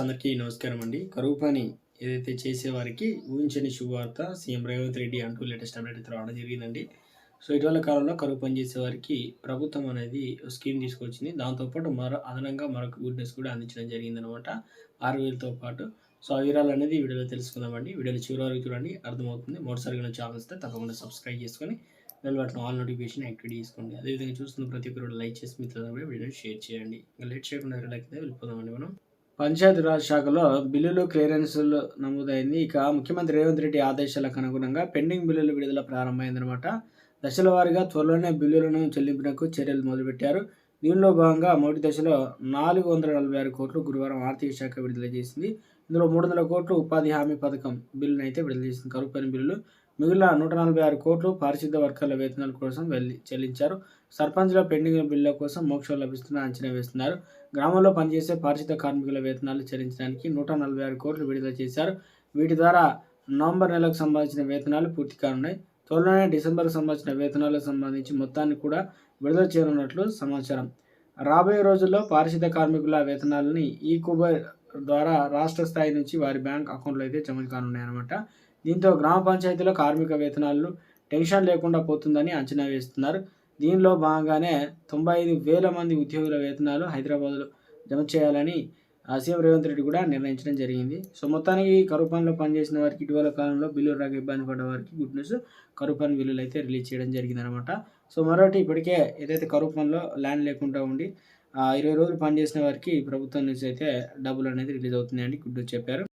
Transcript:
అందరికీ నమస్కారం అండి. కరువు పని ఏదైతే చేసేవారికి ఊహించని శుభవార్త సీఎం రేవంత్ రెడ్డి అంటూ లేటెస్ట్ అప్డేట్ అయితే రావడం జరిగిందండి. సో ఇటీవల కాలంలో కరువు పని చేసేవారికి ప్రభుత్వం అనేది స్కీమ్ తీసుకొచ్చింది. దాంతోపాటు మరో అదనంగా మరొక గుడ్ న్యూస్ కూడా అందించడం జరిగిందనమాట ఆరు వేలతో పాటు. సో ఆ వివరాలు అనేది వీడియోలో తెలుసుకుందామండి. వీడియోలో చివరి వరకు చూడండి అర్థమవుతుంది. మొదటిసారిగా ఛానల్ వస్తే తప్పకుండా సబ్స్క్రైబ్ చేసుకొని bell button all notification activate చేసుకోండి. అదేవిధంగా చూస్తున్న ప్రతి ఒక్కరు లైక్ చేసి మిత్రులందరూ కూడా వీడియోని షేర్ చేయండి. ఇంకా లేట్ చేయకుండా లైక్ అయితే వెళ్ళిపోదామండి మనం. పంచాయతీరాజ్ శాఖలో బిల్లులు క్లియరెన్సులు నమోదైంది. ఇక ముఖ్యమంత్రి రేవంత్ రెడ్డి ఆదేశాలకు అనుగుణంగా పెండింగ్ బిల్లులు విడుదల ప్రారంభమైందనమాట దశల వారీగా త్వరలోనే బిల్లులను చెల్లింపునకు చర్యలు మొదలుపెట్టారు. దీనిలో భాగంగా మొదటి దశలో నాలుగు వందల నలభై ఆరు కోట్లు గురువారం ఆర్థిక శాఖ విడుదల చేసింది. ఇందులో మూడు వందల కోట్లు ఉపాధి హామీ పథకం బిల్లును అయితే విడుదల చేసింది. కరువు పని బిల్లులు మిగిలిన నూట నలభై ఆరు కోట్లు పారిశుద్ధ వర్గాల వేతనాల కోసం వెళ్ళి చెల్లించారు. సర్పంచ్ల పెండింగ్ బిల్లుల కోసం మోక్షం లభిస్తున్న అంచనా వేస్తున్నారు. గ్రామంలో పనిచేసే పారిశుద్ధ కార్మికుల వేతనాలు చెల్లించడానికి నూట నలభై ఆరు కోట్లు విడుదల చేశారు. వీటి ద్వారా నవంబర్ నెలకు సంబంధించిన వేతనాలు పూర్తి కానున్నాయి. త్వరలోనే డిసెంబర్ సంబంధించిన వేతనాలకు సంబంధించి మొత్తాన్ని కూడా విడుదల చేయనున్నట్లు సమాచారం. రాబోయే రోజుల్లో పారిశుద్ధ కార్మికుల వేతనాలని ఈ కుబర్ ద్వారా రాష్ట్ర స్థాయి నుంచి వారి బ్యాంక్ అకౌంట్లో అయితే జమ కానున్నాయి అనమాట దీంతో గ్రామ పంచాయతీలో కార్మిక వేతనాలు టెన్షన్ లేకుండా పోతుందని అంచనా వేస్తున్నారు. దీనిలో భాగంగానే తొంభై ఐదు వేల మంది ఉద్యోగుల వేతనాలు హైదరాబాద్లో జమ చేయాలని సీఎం రేవంత్ రెడ్డి కూడా నిర్ణయించడం జరిగింది. సో మొత్తానికి కరువు పనిలో పనిచేసిన వారికి ఇటీవల కాలంలో బిల్లులు రాక ఇబ్బంది పడ్డ వారికి గుడ్ న్యూస్. కరువు పని బిల్లులు అయితే రిలీజ్ చేయడం జరిగిందనమాట సో మరొకటి ఇప్పటికే ఏదైతే కరువు పనిలో ల్యాండ్ లేకుండా ఉండి ఇరవై రోజులు పనిచేసిన వారికి ప్రభుత్వం నుంచి అయితే డబ్బులు అనేది రిలీజ్ అవుతున్నాయని గుడ్ న్యూస్ చెప్పారు.